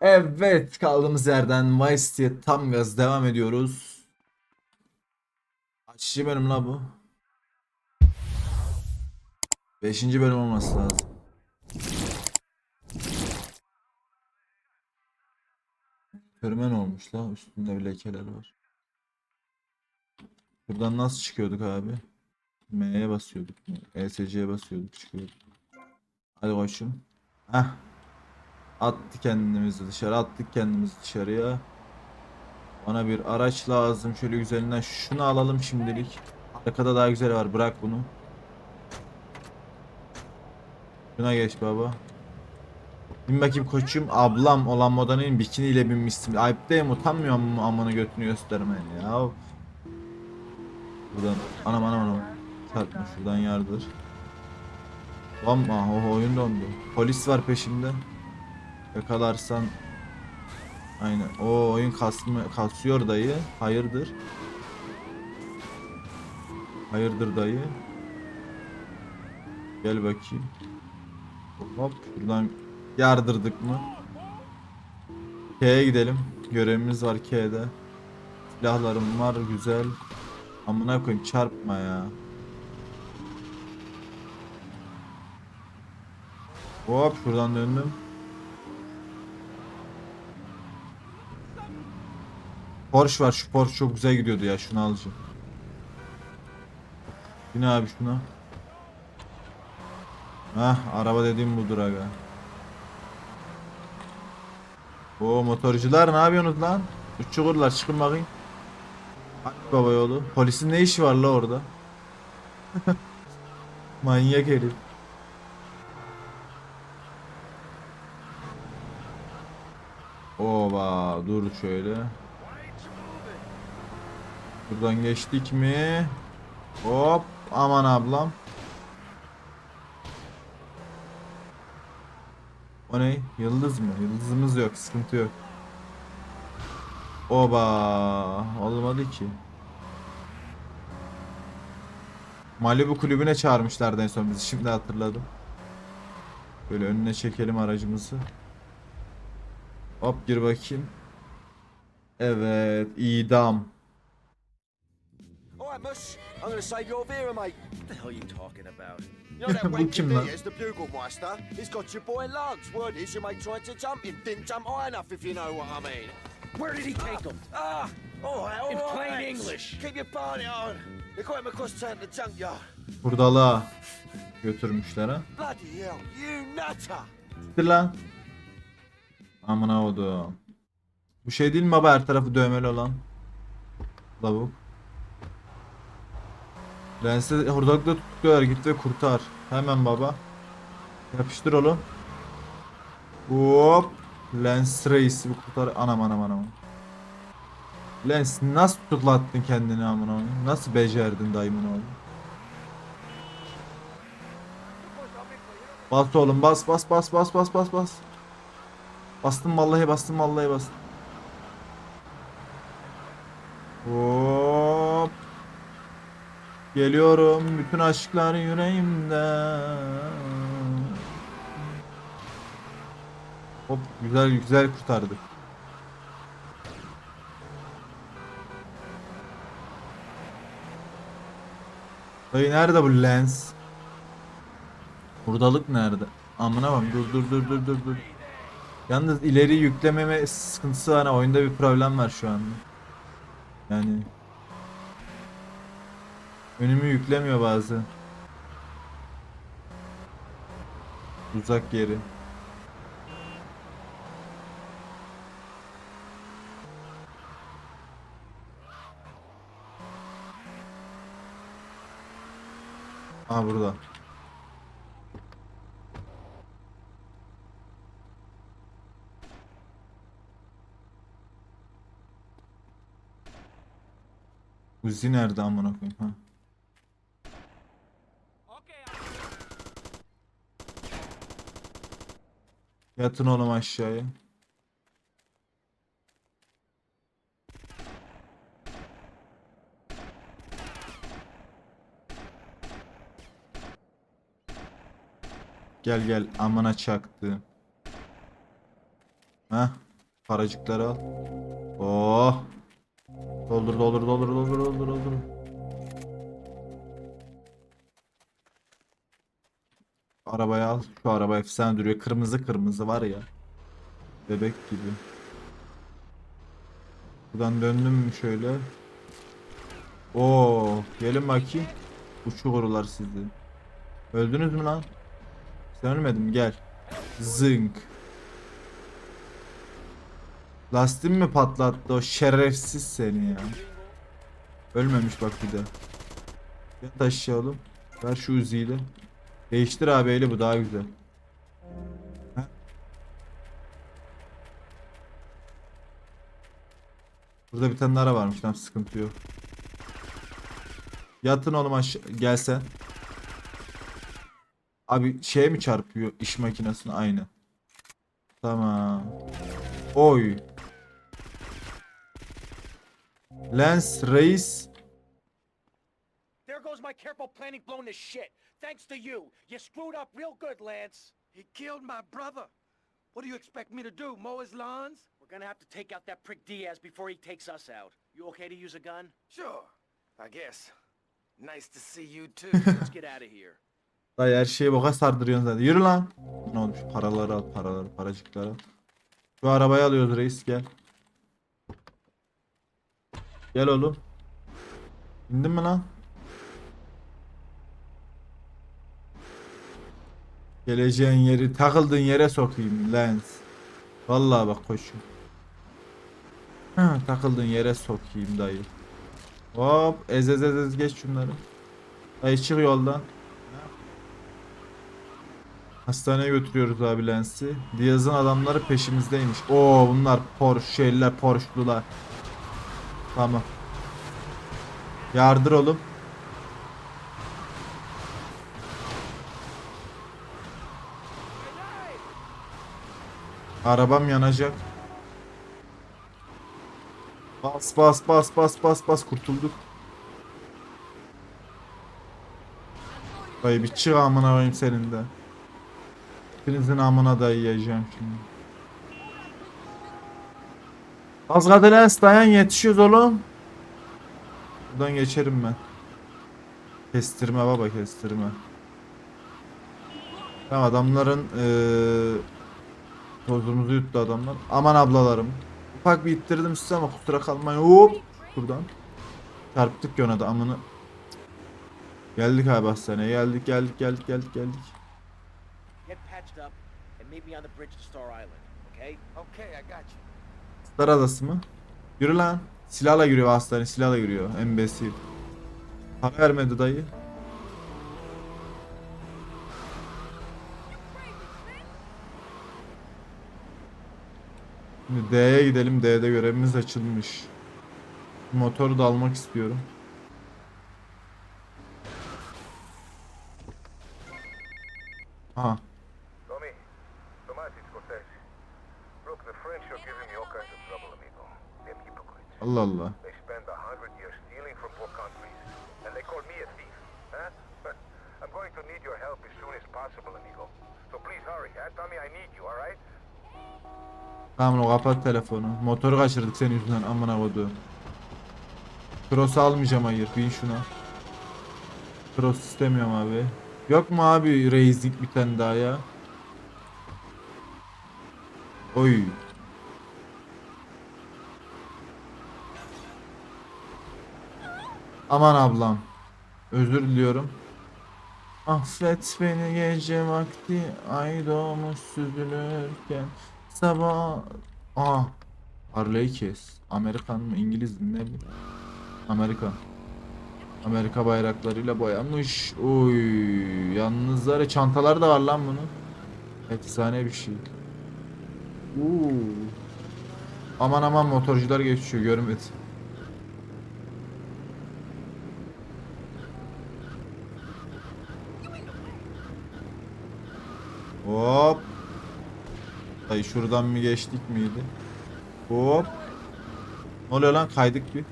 Evet kaldığımız yerden Vice City'ye tam gaz devam ediyoruz. Kaçıncı bölüm la bu? Beşinci bölüm olması lazım. Körmen olmuş la üstünde bir lekeler var. Buradan nasıl çıkıyorduk abi? M'ye basıyorduk. ESC'ye basıyorduk çıkıyorduk. Hadi koşun. Heh. Attık kendimizi dışarı attık kendimizi dışarıya. Bana bir araç lazım. Şöyle güzelinden şunu alalım şimdilik. Arkada daha güzel var. Bırak bunu. Şuna geç baba. Bin bakayım koçum. Ablam olan modanın bikiniyle binmişsin. Ayıp değil mi? Utanmıyor mu amanı götünü göstermeye ya? Buradan anam anam anam. Çarpma şuradan yardır. Tamam ah, oyun dondu. Polis var peşimde. Yakalarsan Aynen. O oyun kasmı kasıyor dayı. Hayırdır? Hayırdır dayı? Gel bakayım. Hop şuradan yardırdık mı? K'ye gidelim. Görevimiz var K'de. Silahlarım var güzel. Amına koyayım çarpma ya. Hop şuradan döndüm. Porsche var. Şu Porsche çok güzel gidiyordu ya. Şunu alacağım. Yine abi şuna. Hah araba dediğim budur aga. O motorcular ne yapıyorsunuz lan? Üç çukurlar çıkın bakayım. Hadi baba yolu. Polisin ne işi var la orada? Manyak herif. Oba dur şöyle. Buradan geçtik mi? Hop aman ablam. O ne? Yıldız mı? Yıldızımız yok. Sıkıntı yok. Oba olmadı ki. Malibu kulübüne çağırmışlardı en son bizi. Şimdi hatırladım. Böyle önüne çekelim aracımızı. Hop gir bakayım. Evet, idam. Mus. I'm gonna save your Vera, mate. What the hell are you talking about? You know that wanky? Diaz, the Bugle-Meister? He's got your boy Lance. Word is your mate tried to jump him. Didn't jump high enough, if you know what I mean. Where did he take him? Ah! Alright, alright. In plain lads. English. Keep your party on. They got him across town to the junkyard. Hurdalığa götürmüşler ha. Bloody hell, you nutter! Siktir lan. Amına odum. Bu şey değil mi baba her tarafı dövmeli olan? Lavuk. Lens'i hurdalıkla tutuyorlar git ve kurtar. Hemen baba. Yapıştır oğlum. Hop. Lens reisi bir kurtar. Anam anam anam. Lens nasıl tutuklattın kendini amına? Nasıl becerdin dayımın oğlum? Bas oğlum bas bas bas bas bas bas bas. Bastım vallahi bastım vallahi bastım. Hop. Geliyorum bütün aşklar yüreğimde. Hop güzel güzel kurtardık. Dayı nerede bu lens? Hurdalık nerede? Amına bak dur dur dur dur dur dur. Yalnız ileri yüklememe sıkıntısı var. Oyunda bir problem var şu anda. Yani önümü yüklemiyor bazı. Uzak yeri. Aa burada. Uzi nerede amına koyayım ha? Yatın oğlum aşağıya. Gel gel amına çaktı. Ha? paracıkları al. Oh. Doldur doldur doldur doldur doldur doldur. Arabayı al. Şu araba efsane duruyor. Kırmızı kırmızı var ya. Bebek gibi. Buradan döndüm mü şöyle. Oo, gelin bakayım. Uçuyorlar sizi. Öldünüz mü lan? Sen ölmedin mi? Gel. Zınk. Lastiğimi mi patlattı o şerefsiz seni ya. Ölmemiş bak bir de. Yat aşağı. Ver şu uziyi de. Değiştir abi eli bu daha güzel. Burada bir tane ara varmış tam sıkıntı yok. Yatın oğlum aşağı gelsen. Abi şeye mi çarpıyor iş makinesine aynı. Tamam. Oy. Lens Reis There goes my careful planning blown to shit. Thanks to you. You screwed up real good, Lance. He killed my brother. What do you expect me to do, mow his lawns? We're gonna have to take out that prick Diaz before he takes us out. You okay to use a gun? Sure, I guess. Nice to see you too. Let's get out of here. Dayı her şeyi boka sardırıyorsun zaten. Yürü lan. Ne olmuş? Paraları al, paraları, paracıkları al. Şu arabayı alıyoruz reis gel. Gel oğlum. İndin mi lan? Geleceğin yeri, takıldığın yere sokayım lens. Vallahi bak koşun. Hı, takıldığın yere sokayım dayı. Hop, ez ez ez ez geç şunları. Dayı çık yoldan. Hastaneye götürüyoruz abi Lens'i. Diaz'ın adamları peşimizdeymiş. Oo bunlar Porsche şeyler Porsche'lular. Tamam. Yardır oğlum. Arabam yanacak. Bas bas bas bas bas bas kurtulduk. Dayı bir çık amına koyayım senin de. Hepinizin amına da yiyeceğim şimdi. Az kadar dayan yetişiyoruz oğlum. Buradan geçerim ben. Kestirme baba kestirme. Adamların eee tozumuzu yuttu adamlar. Aman ablalarım. Ufak bir ittirdim size ama kusura kalmayın. Hop. Buradan. Çarptık ki ona da amını. Geldik abi hastaneye. Geldik geldik geldik geldik geldik. Star Adası mı? Yürü lan. Silahla giriyor hastane. Silahla giriyor. Embesil. Para vermedi dayı. Şimdi D'ye gidelim. D'de görevimiz açılmış. Motoru da almak istiyorum. Aha. Allah Allah. I'm going to need your help as soon as possible, amigo. So please hurry, huh? Tommy, I need you, all right? Tamam o kapat telefonu. Motoru kaçırdık senin yüzünden amına kodu. Cross almayacağım hayır. Bin şuna. Cross istemiyorum abi. Yok mu abi reislik bir tane daha ya? Oy. Aman ablam. Özür diliyorum. Affet beni gece vakti ay doğmuş süzülürken sabah Aa Harley kes. Amerikan mı İngiliz mi ne bu Amerika. Amerika bayraklarıyla boyanmış. Oy yalnız çantalar da var lan bunun. Efsane bir şey. Uuu. Aman aman motorcular geçiyor görmedim Hop. Dayı şuradan mı geçtik miydi? Hop. Ne oluyor lan kaydık bir.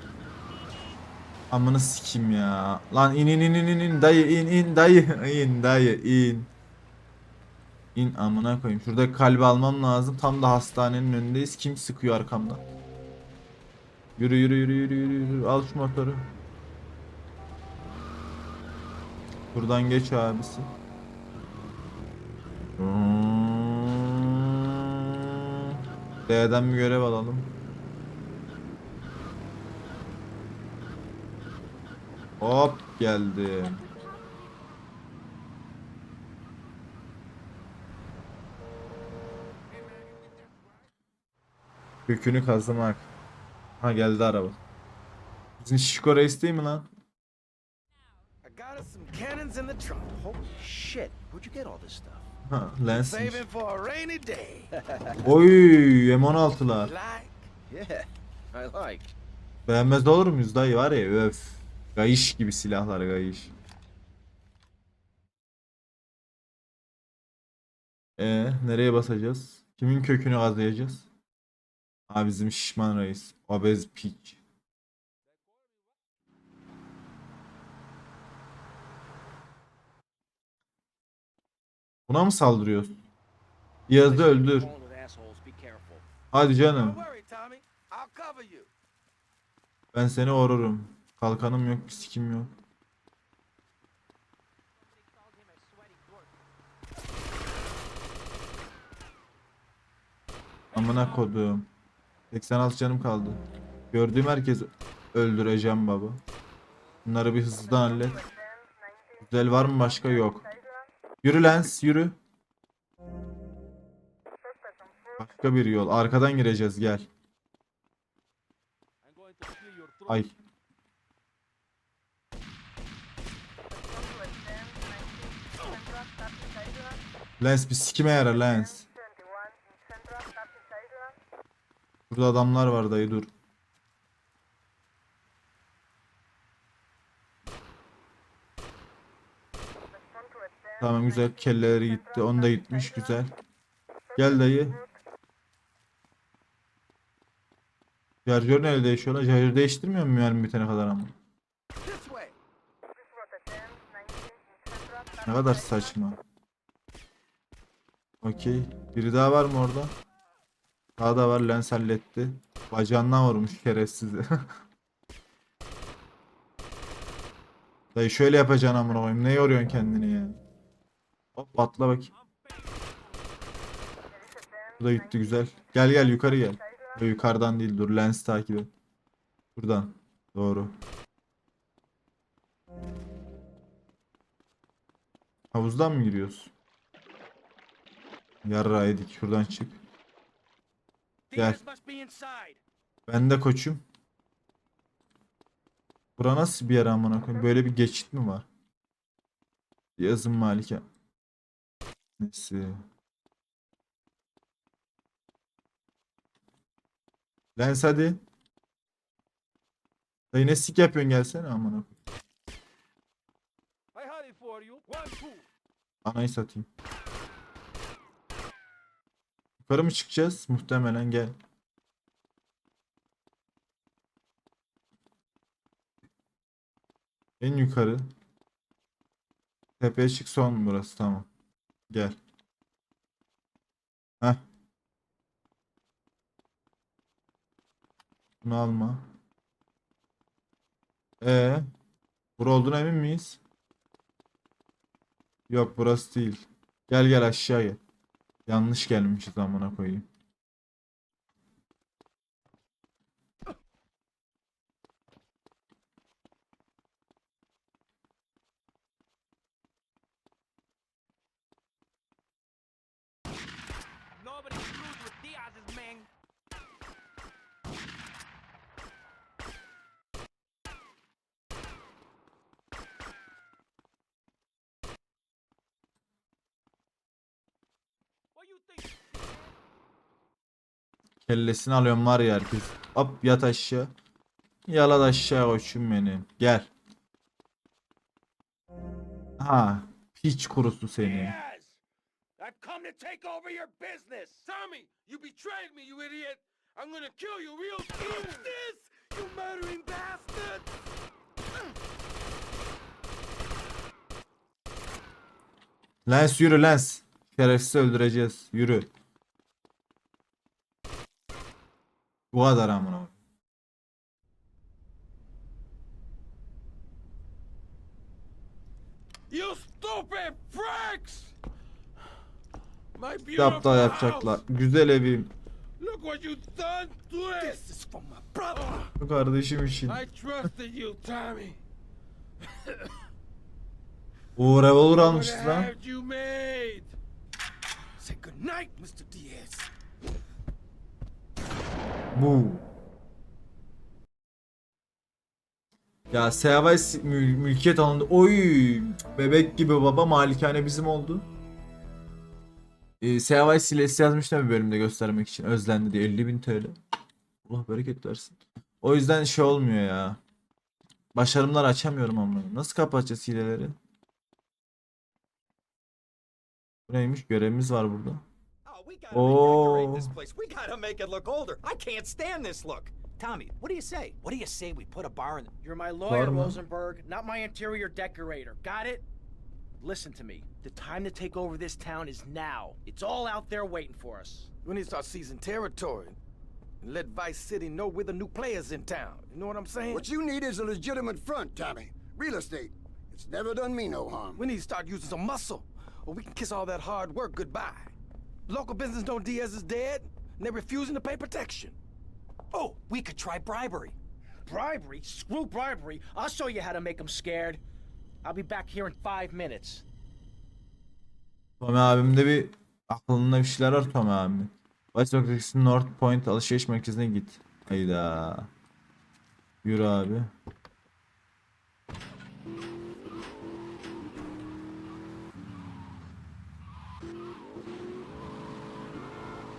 Amını sikim ya. Lan in in in in in dayı in in dayı in dayı in. İn amına koyayım. Şurada kalbi almam lazım. Tam da hastanenin önündeyiz. Kim sıkıyor arkamdan? Yürü yürü yürü yürü yürü yürü. Al şu motoru. Buradan geç abisi. Hmm. D'den bir görev alalım. Hop geldim. Kökünü kazımak. Ha geldi araba. Bizim Şişko Reis değil mi lan? I got us some cannons in the trunk. Holy shit, where'd you get all this stuff? Ha lensmiş. Saving for a rainy day. Oy M16'lar. like. Yeah, I like. Beğenmez de olur muyuz dayı var ya öf. Gayış gibi silahlar gayış. E nereye basacağız? Kimin kökünü kazıyacağız? Ha bizim şişman reis. Obez piç. Buna mı saldırıyoruz? Yazdı öldür. Hadi canım. Ben seni vururum. Kalkanım yok, sikim yok. Amına kodum. 86 canım kaldı. Gördüğüm herkes öldüreceğim baba. Bunları bir hızlıdan hallet. Güzel var mı başka yok. Yürü Lens yürü. Başka bir yol. Arkadan gireceğiz gel. Ay. Lens bir sikime yarar Lens. Burada adamlar var dayı dur. Tamam güzel kelleleri gitti. Onu da gitmiş güzel. Gel dayı. Şarjör nerede değişiyor lan? Şarjör değiştirmiyor mu mermi bitene kadar ama? Ne kadar saçma. Okey. Biri daha var mı orada? Daha da var. Lens halletti. Bacağından vurmuş şerefsizi. Dayı şöyle yapacaksın amına koyayım. Ne yoruyorsun kendini ya? Hop atla bakayım. Bu da gitti güzel. Gel gel yukarı gel. Yo, yukarıdan değil dur lens takip et. Buradan. Doğru. Havuzdan mı giriyoruz? Yarra yedik. Şuradan çık. Gel. Ben de koçum. Bura nasıl bir yer amına koyayım? Böyle bir geçit mi var? Yazın Malike. Neyse. Lens hadi. Dayı ne sik yapıyorsun gelsene amına. Anayı satayım. Yukarı mı çıkacağız? Muhtemelen gel. En yukarı. Tepeye çık son burası tamam. Gel. Heh. Bunu alma. Ee, bura olduğuna emin miyiz? Yok burası değil. Gel gel aşağı gel. Yanlış gelmişiz amına koyayım. Kellesini alıyorum var ya herkes. Hop yat aşağı. Yalan aşağı koçum benim. Gel. Ha, piç kurusu seni. I've come to take over your business! Tommy, you betrayed me, you idiot. I'm gonna kill you real soon. this, you murdering bastard. Lens yürü lens. Şerefsiz öldüreceğiz. Yürü. Bu kadar amına. You stupid pricks! My yapacaklar. Güzel evim. Look what you done to it! This is for my brother. Bu kardeşim için. I trusted you, Tommy. O revolver have lan. Say goodnight, Mr. Diaz. Bu. Ya Seavay mül- mülkiyet alındı. Oy! Bebek gibi baba malikane bizim oldu. Ee, Seavay silesi yazmışlar bir bölümde göstermek için. Özlendi diye 50.000 TL. Allah bereket versin. O yüzden şey olmuyor ya. Başarımlar açamıyorum ama. Nasıl kapatacağız hileleri? Bu neymiş? Görevimiz var burada. We gotta Oh. redecorate this place. We gotta make it look older. I can't stand this look. Tommy, what do you say? What do you say we put a bar in the... You're my lawyer, Pardon? Rosenberg, not my interior decorator. Got it? Listen to me. The time to take over this town is now. It's all out there waiting for us. We need to start seizing territory and let Vice City know we're the new players in town. You know what I'm saying? What you need is a legitimate front, Tommy. Real estate. It's never done me no harm. We need to start using some muscle, or we can kiss all that hard work goodbye. Local business know Diaz is dead, and they're refusing to pay protection. Oh, we could try bribery. Bribery? Screw bribery. I'll show you how to make them scared. I'll be back here in five minutes. Tommy abimde bir aklında bir şeyler var Tommy abi. Vice Noktası North Point alışveriş merkezine git. Hayda. Yürü abi.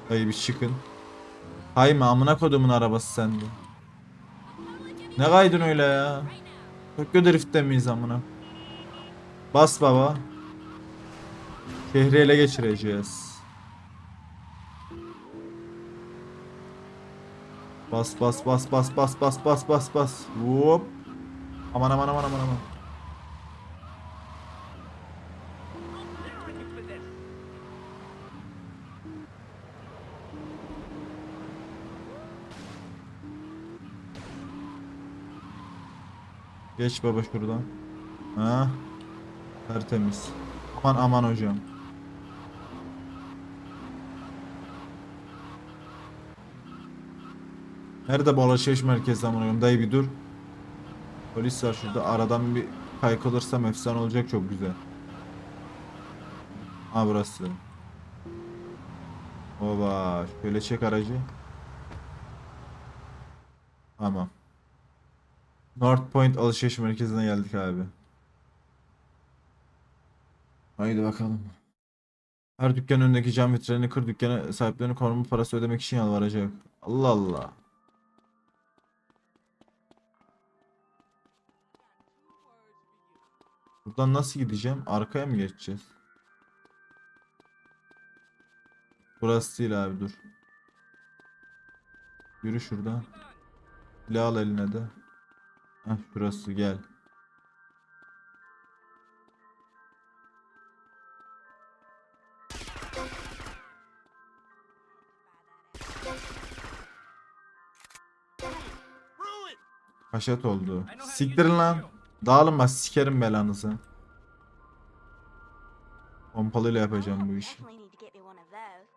Dayı bir çıkın. Kayma amına kodumun arabası sende. Ne kaydın öyle ya? Tokyo Drift'te miyiz amına? Bas baba. Şehri ele geçireceğiz. Bas bas bas bas bas bas bas bas bas. Hop. Aman aman aman aman aman. Geç baba şuradan. Ha? Tertemiz. Aman aman hocam. Nerede bu alışveriş merkezi amına? Dayı bir dur. Polis var şurada. Aradan bir kaykılırsam efsane olacak çok güzel. Ha burası. Oba, şöyle çek aracı. Tamam. North Point alışveriş merkezine geldik abi. Haydi bakalım. Her dükkanın önündeki cam vitrinini kır dükkana sahiplerinin koruma parası ödemek için yalvaracak. Allah Allah. Buradan nasıl gideceğim? Arkaya mı geçeceğiz? Burası değil abi dur. Yürü şuradan. Silah al eline de. Heh şurası gel. Haşat oldu. Siktirin lan. Dağılın bak sikerim belanızı. Pompalıyla yapacağım bu işi. Need to get me one of those.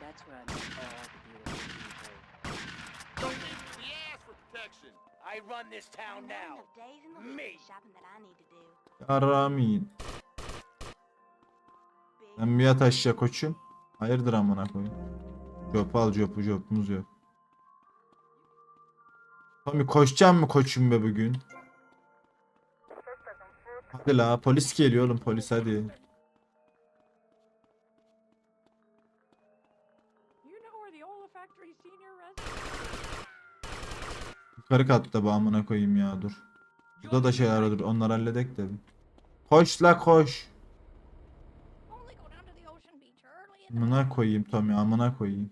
That's what I meant by all the dealers. Don't think to the ass for protection. I run this town now. Me. Big Sen bir yat aşağı koçum. Hayırdır amına koyayım. Cop al copu copumuz yok. Tommy koşacağım mı koçum be bugün? Hadi la polis geliyor oğlum polis hadi. Yukarı katta bu amına koyayım ya dur. Burada da şey aradır. Onları halledek de. Koş la koş. Amına koyayım Tommy amına koyayım.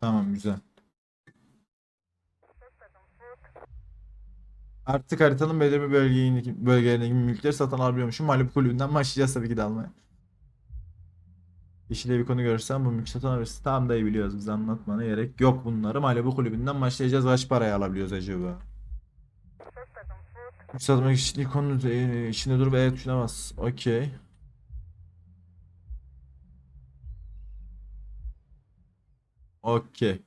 Tamam güzel. Artık haritanın belirli bir bölgeyi, bölgelerindeki mülkleri satın alabiliyormuşum. Malibu kulübünden başlayacağız tabii ki de almaya. Yeşil'e bir konu görürsen bu mülk satın alabilirsin. Tamam dayı biliyoruz biz anlatmana gerek yok bunları. Malibu kulübünden başlayacağız. Kaç paraya alabiliyoruz acaba? Mülk satmak için ilk konu e, içinde durup evet bas. Okey. Okey.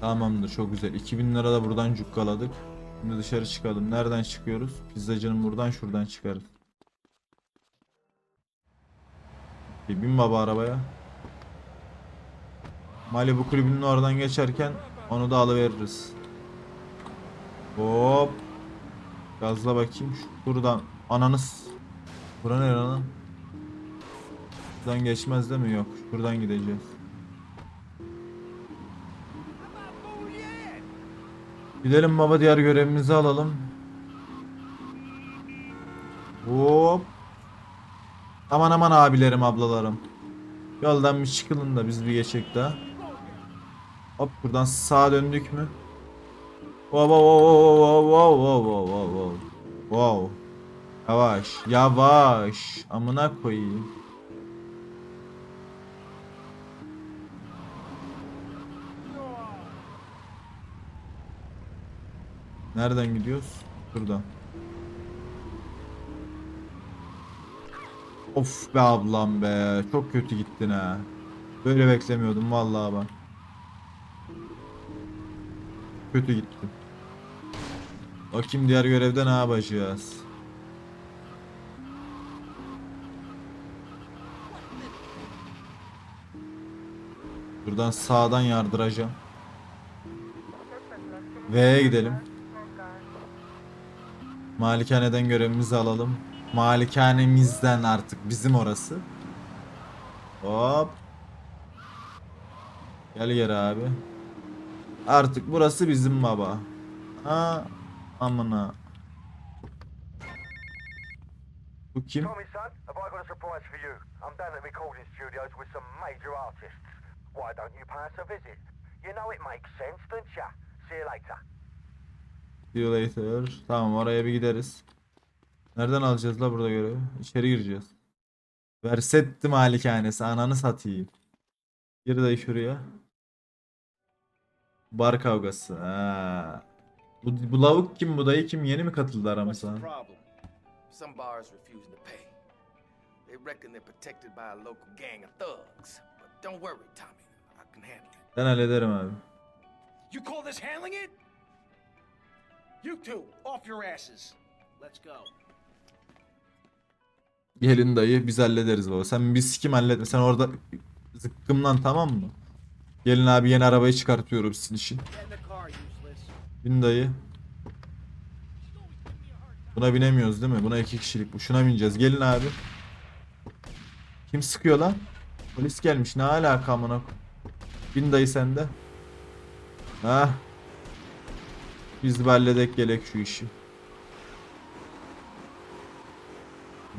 Tamamdır çok güzel. 2000 lira da buradan cukkaladık. Şimdi dışarı çıkalım. Nereden çıkıyoruz? Pizzacının buradan şuradan çıkarız. Bir bin baba arabaya. Malibu kulübünün oradan geçerken onu da alıveririz. Hop. Gazla bakayım. Şuradan. Ananız. Bura ne lan? Buradan geçmez değil mi? Yok. Şuradan gideceğiz. Gidelim baba diğer görevimizi alalım. Hop. Aman aman abilerim ablalarım. Yoldan bir çıkılın da biz bir geçek daha. Hop buradan sağa döndük mü? Wow wow wow wow wow wow wow wow wow wow. Yavaş yavaş amına koyayım. Nereden gidiyoruz? Buradan. Of be ablam be. Çok kötü gittin ha. Böyle beklemiyordum vallahi ben. Kötü gittin. Bakayım diğer görevde ne yapacağız? Buradan sağdan yardıracağım. V'ye gidelim. Malikaneden görevimizi alalım. Malikanemizden artık bizim orası. Hop. Gel geri abi. Artık burası bizim baba. Ha amına. Bu kim? Why don't you pay us a visit? You know it makes sense, don't ya? See you later. See you later. Tamam oraya bir gideriz. Nereden alacağız la burada görevi? İçeri gireceğiz. Versetti malikanesi ananı satayım. Gir dayı şuraya. Bar kavgası. Ha. Bu, bu lavuk kim bu dayı kim yeni mi katıldı aramıza? Some bars refusing to pay. They reckon they're protected by a local gang of thugs. But don't worry, Tommy. I can handle it. Ben hallederim abi. You call this handling it? You two, off your asses. Let's go. Gelin dayı biz hallederiz baba. Sen biz kim halletme. Sen orada zıkkımlan tamam mı? Gelin abi yeni arabayı çıkartıyorum sizin için. Bin dayı. Buna binemiyoruz değil mi? Buna iki kişilik bu. Şuna bineceğiz. Gelin abi. Kim sıkıyor lan? Polis gelmiş. Ne alaka amına? Bin dayı sende. Ha? Biz bir halledek gelek şu işi.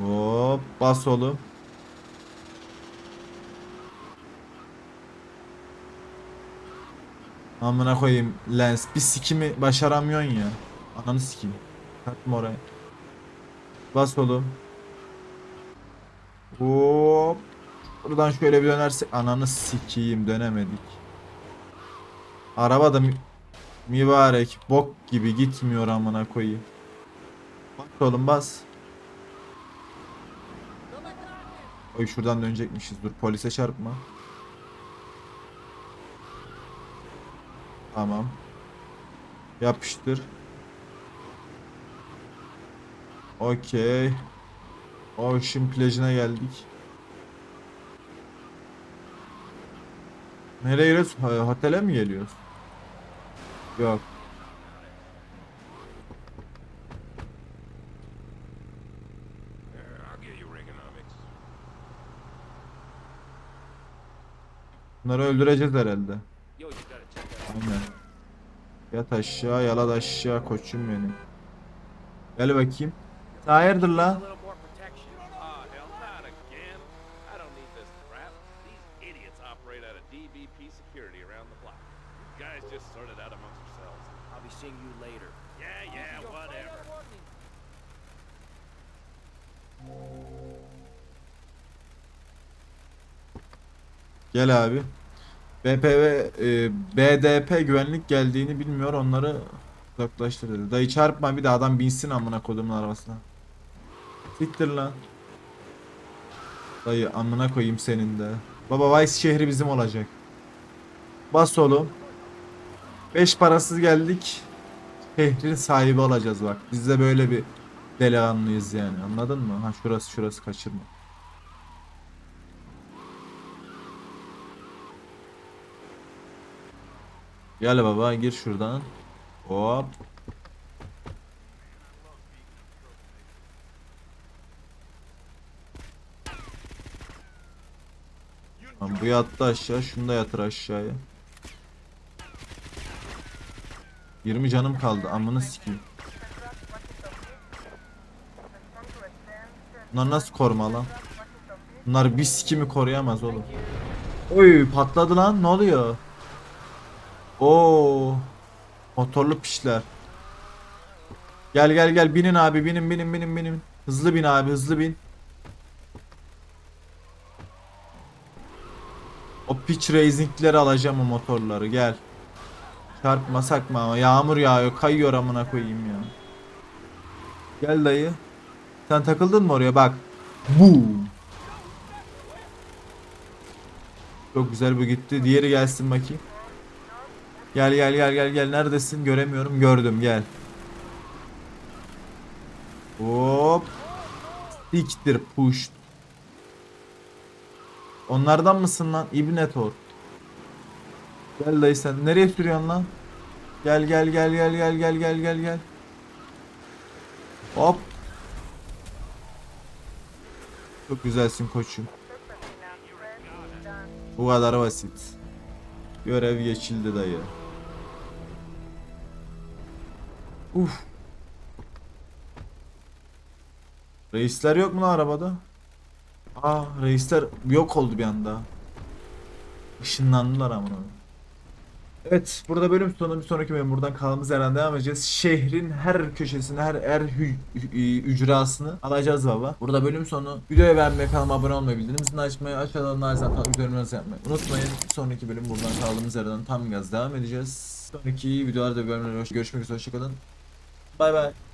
Hop bas oğlum. Amına koyayım lens. Bir sikimi başaramıyorsun ya. Ananı sikeyim. Katma oraya. Bas oğlum. Hop. Buradan şöyle bir dönersek ananı sikeyim dönemedik. Araba da mübarek bok gibi gitmiyor amına koyayım. Bas oğlum bas. Oy şuradan dönecekmişiz. Dur polise çarpma. Tamam. Yapıştır. Okey. Ocean plajına geldik. Nereye giriyoruz? Ha, Otele mi geliyoruz? Yok. Bunları öldüreceğiz herhalde. Aynen. Yat aşağı, yala da aşağı koçum benim. Gel bakayım. Hayırdır la? Gel abi. BPV e, BDP güvenlik geldiğini bilmiyor onları uzaklaştır dedi. Dayı çarpma bir de adam binsin amına kodumun arabasına. Siktir lan. Dayı amına koyayım senin de. Baba Vice şehri bizim olacak. Bas oğlum. Beş parasız geldik. Şehrin sahibi olacağız bak. Biz de böyle bir delikanlıyız yani. Anladın mı? Ha şurası şurası kaçırma. Gel baba gir şuradan. Hop. Tamam, bu yattı aşağı. Şunu da yatır aşağıya. 20 canım kaldı. Amını sikeyim. Bunlar nasıl koruma lan? Bunlar bir sikimi koruyamaz oğlum. Oy patladı lan. Ne oluyor? Oo. Motorlu pişler. Gel gel gel binin abi binin binin binin binin. Hızlı bin abi hızlı bin. O pitch racing'leri alacağım o motorları gel. Çarpma sakma ama yağmur yağıyor kayıyor amına koyayım ya. Gel dayı. Sen takıldın mı oraya bak. Boom. Çok güzel bu gitti. Diğeri gelsin bakayım. Gel gel gel gel gel neredesin göremiyorum gördüm gel. Hop. Siktir push. Onlardan mısın lan İbne Tor? Gel dayı sen nereye sürüyorsun lan? Gel gel gel gel gel gel gel gel gel. Hop. Çok güzelsin koçum. Bu kadar basit. Görev geçildi dayı. Uf. Reisler yok mu lan arabada? Aa reisler yok oldu bir anda. Işınlandılar amına. Evet burada bölüm sonu bir sonraki bölüm buradan kaldığımız yerden devam edeceğiz. Şehrin her köşesini her her hü- hü- ücrasını alacağız baba. Burada bölüm sonu. Videoya beğenmeyi kanalıma abone olmayı bildirimleri açmayı aşağıdan narizan takip yorumlarınızı yapmayı unutmayın. Sonraki bölüm buradan kaldığımız yerden tam gaz devam edeceğiz. Sonraki videolarda görüşmek üzere hoşçakalın. Bay bay.